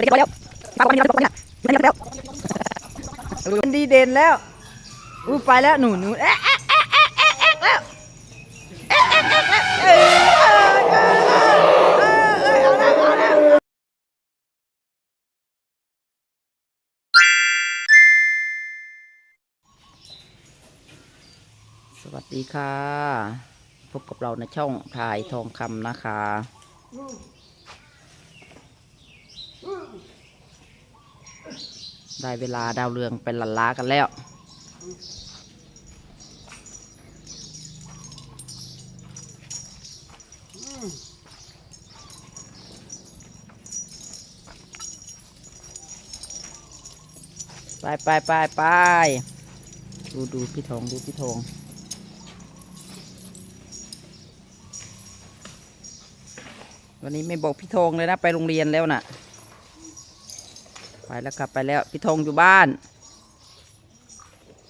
เรียบร้อยแล้วปากวันนี้เราเนี่ยอยู่ในแล้วมันดีเด่นแล้วอู้ไปแล้วหนูหนูเอ๊ะเอ๊ะเอ๊ะเอ๊ะเอ๊ะเอ๊ะแล้วเอ๊ะเอ๊ะเอ๊ะเอ๊ะสวัสดีค่ะ พบกับเราในช่องพายทองคำนะคะ ได้เวลาดาวเรืองเป็นลันล้ากันแล้ว ไปไปไปไปดูดูพี่ทองดูพี่ทองวันนี้ไม่บอกพี่ทองเลยนะ ไปโรงเรียนแล้วน่ะ ไปแล้วกลับไปแล้วพี่ทงอยู่บ้าน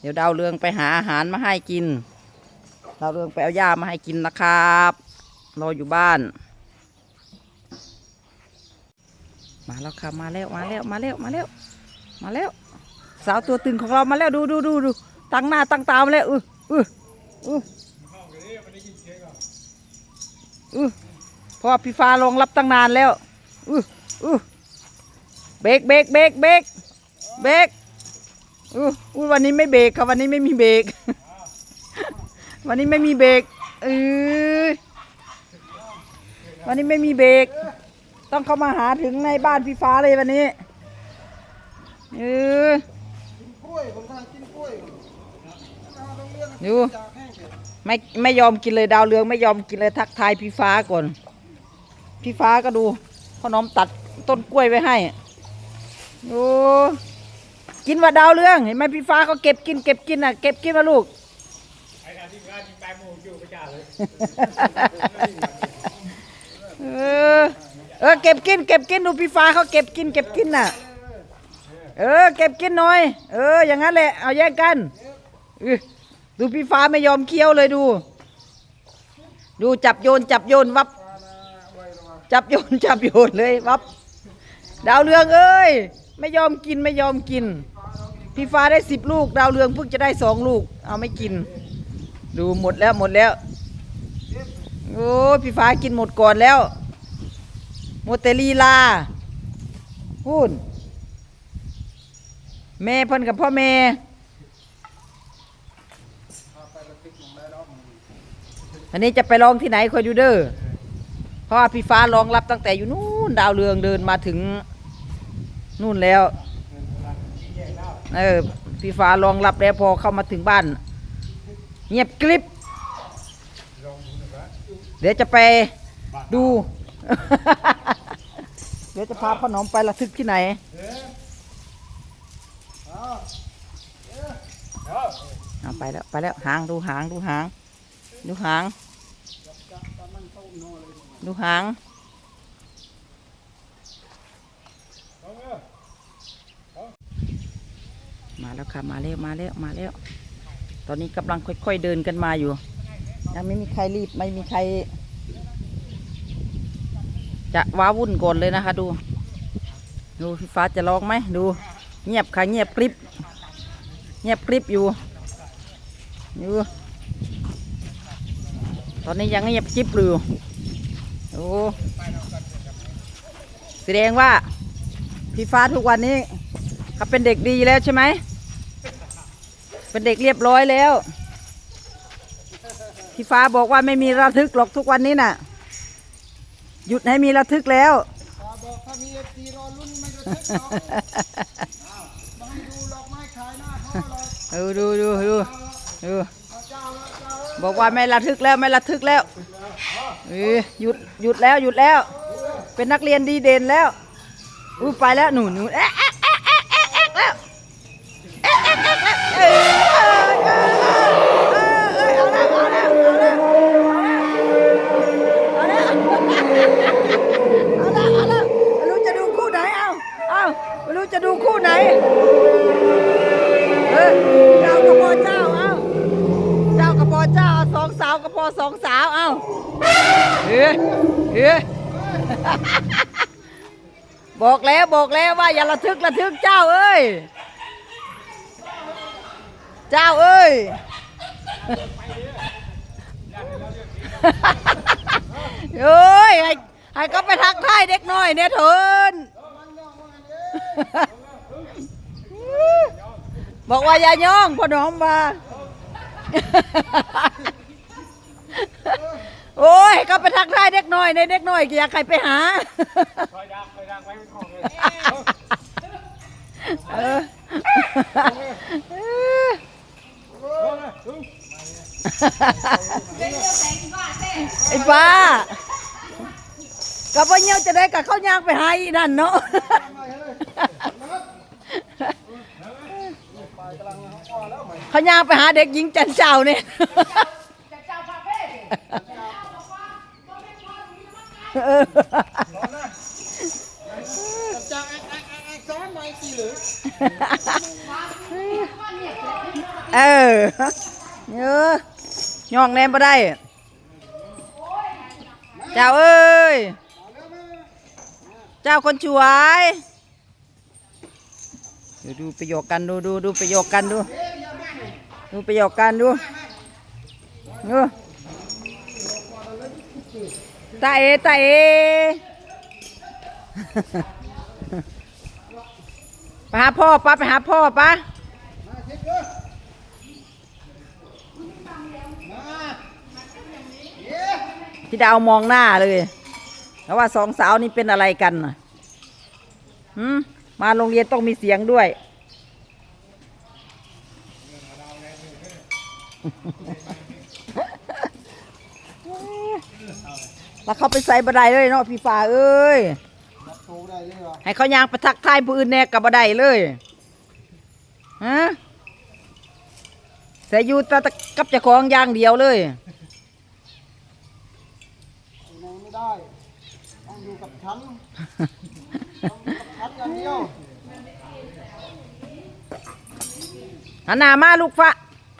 เดี๋ยวดาวเรืองไปหาอาหารมาให้กินดาวเรืองไปเอายามาให้กินนะครับรออยู่บ้าน มาแล้วครับมาแล้วมาแล้วมาแล้วมาแล้วมาแล้ว สาวตัวตึงของเรามาแล้วดูดูดูดูตั้งหน้าตั้งตามาแล้วอืออืออืออือพอพี่ฟ้ารองรับตั้งนานแล้วอืออือ เบรกเบรกเบรกเบรกเบรกอู้อู้วันนี้ไม่เบรกค่ะวันนี้ไม่มีเบรกวันนี้ไม่มีเบรกเออวันนี้ไม่มีเบรกต้องเข้ามาหาถึงในบ้านพี่ฟ้าเลยวันนี้เออกล้วยผมกำลังกินกล้วยอยู่เอาโรงเรียนดูไม่ไม่ยอมกินเลยดาวเรืองไม่ยอมกินเลยทักทายพี่ฟ้าก่อน พี่ฟ้าก็ดูพ่อน้อมตัดต้นกล้วยไว้ให้ โอ้กินว่าดาวเรืองเห็นไหมพี่ฟ้าเขาเก็บกินเก็บกินอะเก็บกินมาลูกเออเออเก็บกินเก็บกินดูพี่ฟ้าเขาเก็บกินเก็บกินน่ะ เออ เก็บกินหน่อย เออ อย่างนั้นแหละเอาแยกกันเออดูพี่ฟ้าไม่ยอมเคี้ยวเลยดู ดูจับโยนจับโยนวับ จับโยนจับโยนเลยวับ ดาวเรืองเอ้ย ไม่ยอมกินไม่ยอมกิน พี่ฟ้าได้สิบลูก ดาวเรืองเพิ่งจะได้สองลูก เอาไม่กิน ดูหมดแล้วหมดแล้วโอ้พี่ฟ้ากินหมดก่อนแล้วหมดแต่ลีลาพูดแม่เพิ่นกับพ่อแม่อันนี้จะไปลองที่ไหนคอยดูเด้อเพราะว่าพี่ฟ้าลองรับตั้งแต่อยู่นู่น ดาวเรืองเดินมาถึงนู่นแล้ว เออพี่ฟ้าลองรับแล้วพอเข้ามาถึงบ้าน เงียบกริบเดี๋ยวจะไปดู เดี๋ยวจะพาพ่อหนอมไประทึกที่ไหนเอาไปแล้วไปแล้วหางดูหางดูหาง ดูหาง ดูหาง มาแล้วค่ะมาแล้วมาแล้วมาแล้ว ตอนนี้กำลังค่อย ๆเดินกันมาอยู่ยังไม่มีใครรีบไม่มีใคร จะว้าวุ่นก่อนเลยนะคะ ดู ดูพี่ฟ้าจะร้องไหมดูเงียบค่ะเงียบกริบเงียบกริบอยู่อยู่ตอนนี้ยังเงียบกริบอยู่โอ้แสดงว่าพี่ฟ้าทุกวันนี้เขาเป็นเด็กดีแล้วใช่ไหม เป็นเด็กเรียบร้อยแล้ว พี่ฟ้าบอกว่าไม่มีระทึกหรอกทุกวันนี้น่ะ หยุดให้มีระทึกแล้วตาบอกถ้ามีเอฟซีรอรุ่นไม่กระทึกหรอกมาให้ดูหรอกไม้ขายหน้าท่อหรอกเออดูดูดูดูเอาเจ้าละเจ้าละบอกว่าไม่ระทึกแล้วไม่ระทึกแล้วเออหยุดหยุดแล้วหยุดแล้ว เป็นนักเรียนดีเด่นแล้วอู้ไปแล้วหนูหนูเอ๊ะ พ่อสองสาวเอาเฮ้ยเฮ้ยบอกแล้วบอกแล้วว่าอย่าระทึกระทึกเจ้าเอ้ย เจ้าเอ้ยโอ้ยให้ให้ก็ไปทักทายเด็กน้อยเนี่ยเถินบอกว่าอย่าย่องพ่อน้องมา โอ้ยก็ไปทักทายเด็กน้อยในเด็กน้อยอยากใครไปหาคอยดักคอยดักไว้เป็นของเลยเออไอ้ฟ้ากับว่าเงี้ยจะได้กับข้าวยางไปหาอีนั่นเนาะเขายางไปหาเด็กหญิงจันเจ้าเนี่ย เออจะแอ๊กแอ๊กแอ๊กแอ๊กซ้อนหน่อยกี่หรือเออเออย่องแนมบ่ได้เจ้าเอ้ย เจ้าคนช่วยดูดูประโยคกันดูดูดูประโยคกันดู ดูประโยคกันดูดู ตาเอตาเอไปหาพ่อปะไปหาพ่อป้าพี่ดาวมองหน้าเลยแล้วว่าสองสาวนี่เป็นอะไรกันน่ะหืมมาโรงเรียนต้องมีเสียงด้วย แล้วเขาไปใส่บันไดเลยเนาะพี่ฟ้าเอ้ยจับโตได้เลยเหรอให้เขายางไปทักทายผู้อื่นแน่กับบันไดเลย ฮะแต่อยู่แตะกับเจ้าของอย่างเดียวเลยอยู่ไหนไม่ได้ ต้องอยู่กับฉัน ต้องอยู่กับฉันอย่างเดียวหันหน้ามาลูกฟ้า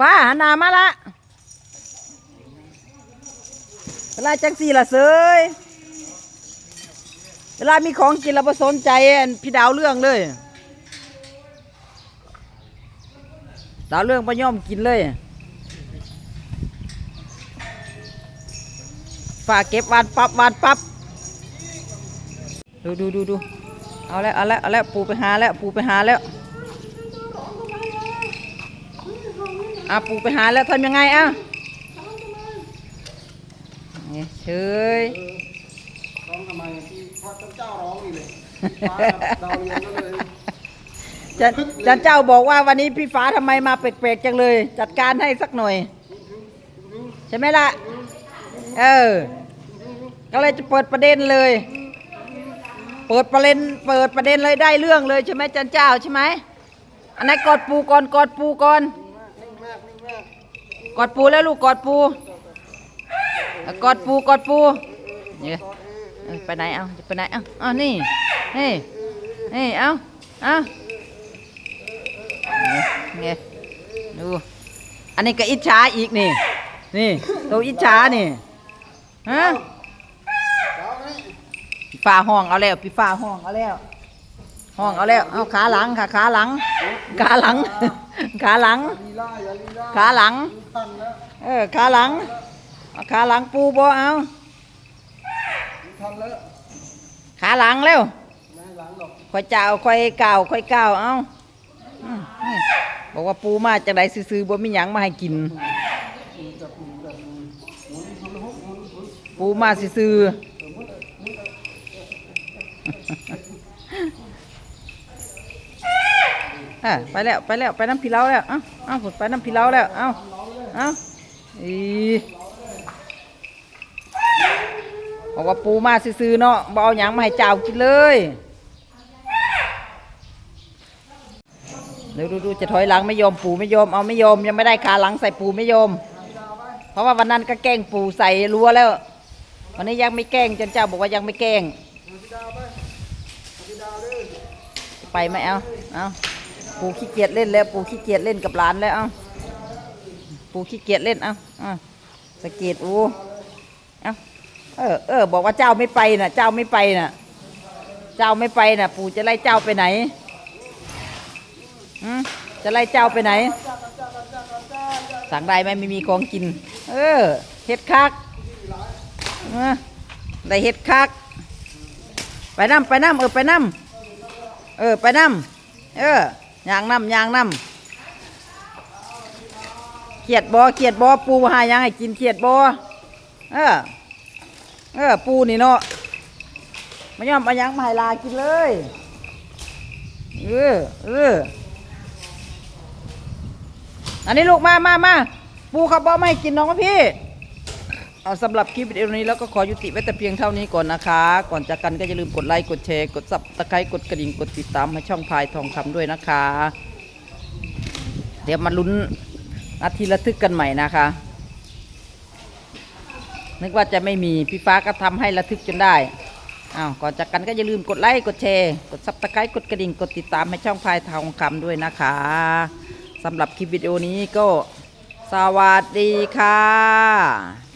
ฟ้าหันหน้ามาละเว ลาจังสี่ละเสยเวลามีของกินเราประสนใจพี่ดาวเรื่องเลย ดาวเรื่องประย่อมกินเลย ฝากเก็บวานปับวานปับดูดูดูดูเอาแล้วเอาแล้วเอาแล้วปูไปหาแล้วปูไปหาแล้วอะปูไปหาแล้วทำยังไงอะ นี่เฉยร้องทำไมที่พระเจ้าร้องนี่เลยฟ้ากับดาวเรืองก็เลยจันจันเจ้าบอกว่าวันนี้พี่ฟ้าทำไมมาแปลกๆจังเลย จัดการให้สักหน่อย ใช่ไหมล่ะ เออ ก็เลยจะเปิดประเด็นเลย เปิดประเด็น เปิดประเด็นเลยได้เรื่องเลยใช่ไหมจันเจ้าใช่ไหมอันไหนกอดปูก่อนกอดปูก่อนนิ่งมากนิ่งมากกอดปูแล้วลูกกอดปู เอากอดปูกอดปูเนี่ยเอ้ยไปไหนเอาจะไปไหนเอาเอานี่นี่นี่เอาเอาเนี่ยเนี่ยดูอันนี้ก็อิจฉาอีกนี่ นี่ตัวอิจฉานี่ฮะดาวนี่พี่ฟ้าห้องเอาแล้วพี่ฟ้าห้องเอาแล้ว ห้องเอาแล้วเอาขาหลังค่ะขาหลังขาหลังขาหลังลีลาอย่าลีลาขาหลังทันแล้ว เออขาหลัง เอาขาหลังปูบ่เอาทันแล้วขาหลังเร็วไม่หลังหรอกค่อยเจ้าค่อยก้าวค่อยก้าวเอาอืมนี่บอกว่าปูมาจากไหนซื้อๆบ่มีหยังมาให้กินจับมือจับมือหมุนหมุนหกหมุนหมุนปูมาซื้อๆอะไปแล้วไปแล้วไปน้ำพี่เล้าแล้วเอ้าเอ้าไปน้ำพี่เล้าแล้วเอ้าเอ้าอี บอกว่าปูมาซื้อๆเนาะบ่เอาหยังมาให้เจ้ากินเลยเดี๋ยวดูดูจะถอยหลังไม่ยอมปูไม่ยอมเอาไม่ยอมยังไม่ได้ขาหลังใส่ปูไม่ยอมเพราะว่าวันนั้นก็แกล้งปูใส่รั้วแล้ว วันนี้ยังไม่แกล้งจนเจ้าบอกว่ายังไม่แกล้งไปไหมเอาเอาปูขี้เกียจเล่นแล้ว ปูขี้เกียจเล่นกับหลานแล้วเอาปูขี้เกียจเล่นเอาเอาสเก็ดอูเอา เออเออบอกว่าเจ้าไม่ไปน่ะ เจ้าไม่ไปน่ะ เจ้าไม่ไปน่ะ ปู่จะไล่เจ้าไปไหนหืมจะไล่เจ้าไปไหน สั่งได้ไหมไม่มีของกิน เออเฮ็ดคักเออได้เฮ็ดคัก ไปน้ำไปน้ำเออไปน้ำเออไปน้ำเออย่างน้ำย่างน้ำเขียดบอเขียดบอปูหายังให้กินเขียดบอเออ เออปูนี่เนาะไม่ยอมเอายังมาให้ลากินเลยเออเอออันนี้ลูกมามามาปูเขาบอกไม่ให้กินน้องวะพี่ เอาสำหรับคลิปวิดีโอนี้แล้วก็ขอยุติไว้แต่เพียงเท่านี้ก่อนนะคะ ก่อนจากกันก็อย่าลืมกดไลค์กดแชร์กดซับตะไคร้กดกระดิ่งกดติดตามให้ช่องพายทองคำด้วยนะคะ เดี๋ยวมาลุ้นนาทีระทึกกันใหม่นะคะ นึกว่าจะไม่มีพี่ฟ้าก็ทำให้ระทึกจนได้อ้าวก่อนจากกันก็อย่าลืมกดไลค์กดแชร์กดซับสไครต์กดกระดิ่งกดติดตามให้ช่องพายทองคำด้วยนะคะสำหรับคลิปวิดีโอนี้ก็สวัสดีค่ะ